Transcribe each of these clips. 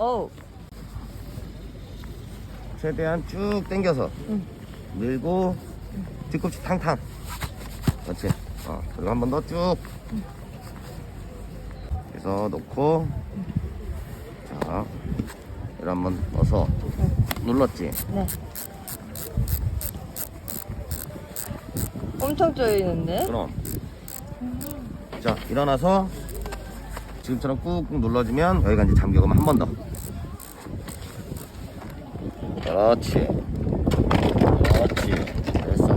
어우, 최대한 쭉 당겨서 밀고 뒤꿈치 탕탕. 그렇지. 어, 그리고 한 번 더 쭉. 그래서 놓고. 자 이를 한번 넣어서 눌렀지? 네. 엄청 쪼이는데? 그럼. 자 일어나서 지금처럼 꾹꾹 눌러주면 여기가 이제 잠겨가면 한 번 더 그렇지. 그렇지. 됐어.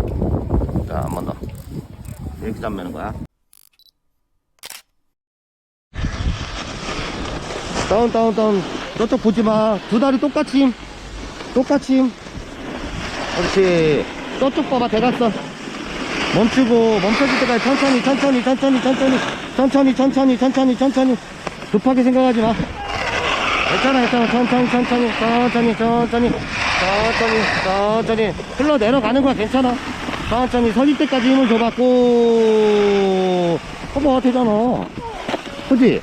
자 한 번 더. 이렇게 잠매는 거야? 다운 다운 다운. 저쪽 보지 마 두 다리 똑같이 힘. 똑같이 힘. 그렇지. 저쪽 봐봐 대갔어. 멈추고 멈춰질 때까지 천천히 천천히 천천히 천천히 천천히 천천히 천천히 천천히. 급하게 생각하지 마. 괜찮아 괜찮아. 천천히 천천히 천천히 천천히 천천히 천천히. 흘러 내려가는 거야 괜찮아. 천천히 서질 때까지 힘을 꾹 봐봐 되잖아. 그지?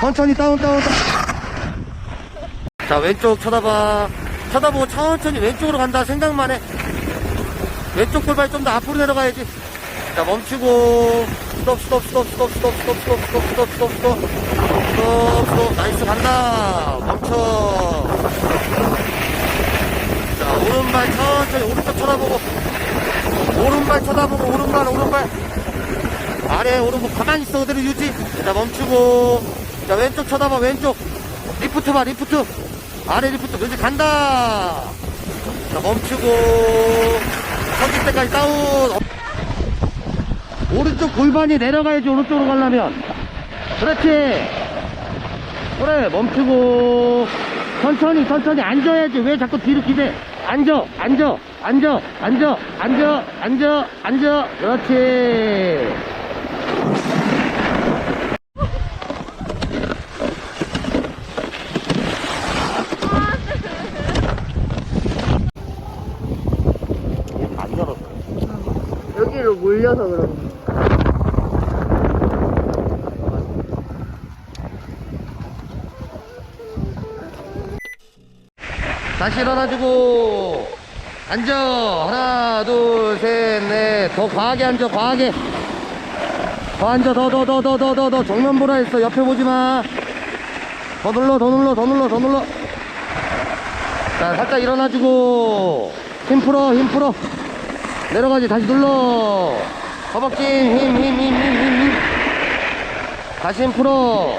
천천히 다운 다운 다운. 자 왼쪽 쳐다봐. 쳐다보고 천천히 왼쪽으로 간다 생각만 해. 왼쪽 골반이 좀더 앞으로 내려가야지. 자 멈추고 스톱 스톱 스톱 스톱 스톱 스톱 스톱 스톱 스톱 스톱 스톱 스톱 스톱 나이스 간다 멈춰 자 오른발 천천히 오른쪽 쳐다보고 오른발 쳐다보고 오른발 오른발 아래 오른발 가만히 있어 그대로 유지 자 멈추고 자 왼쪽 쳐다봐 왼쪽 리프트 봐 리프트 아래 리프트 왠지 간다 자 멈추고 서질 때까지 다운 오른쪽 골반이 내려가야지 오른쪽으로 가려면. 그렇지. 그래 멈추고. 천천히 천천히 앉아야지. 왜 자꾸 뒤로 기대? 앉아 앉아 앉아 앉아 앉아 앉아 앉아. 그렇지. 여기로 몰려서 그런 거. 다시 일어나주고. 앉아. 하나 둘 셋 넷. 더 과하게 앉아 과하게. 더 앉아 더 더 더 더 더 더 더. 정면 보라 했어. 옆에 보지 마 더 눌러 더 눌러 더 눌러 더 눌러. 자 살짝 일어나주고. 힘 풀어 힘 풀어. 내려가지. 다시 눌러. 허벅지 힘 힘 힘 힘 힘힘. 다시 힘 풀어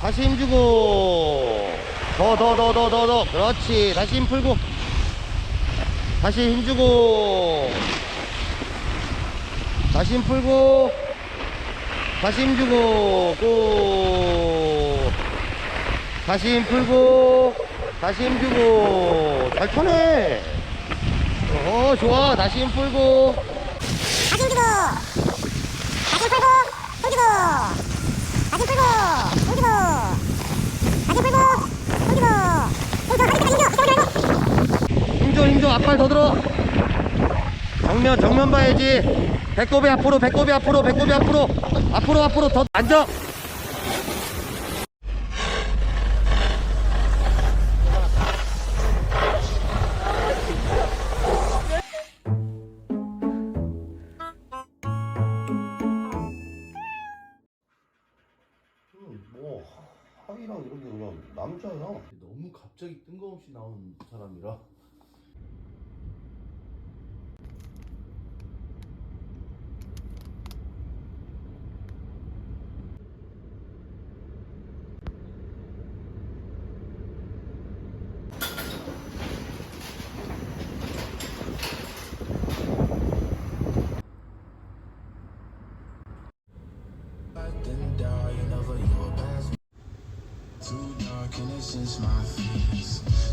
다시 힘 주고. 더 더 더 더 더 더. 그렇지. 다시 힘 풀고. 다시 힘 주고. 다시 힘 풀고. 다시 힘 주고. 꾹 다시 힘 풀고. 다시 힘 주고. 잘 터네 어 좋아. 다시 힘 풀고. 다시 힘주고 다시 풀고 힘주고 다시 풀고 힘주고 다시 풀고 힘주고 힘줘 하기 때문에 힘줘 하지 말고 힘줘 힘줘 앞발 더 들어 정면 정면 봐야지 배꼽이 앞으로 배꼽이 앞으로 배꼽이 앞으로 앞으로 앞으로 더 앉아 뭐 하이랑 이런 게 그냥 남자야. 너무 갑자기 뜬금없이 나온 사람이라. my feet.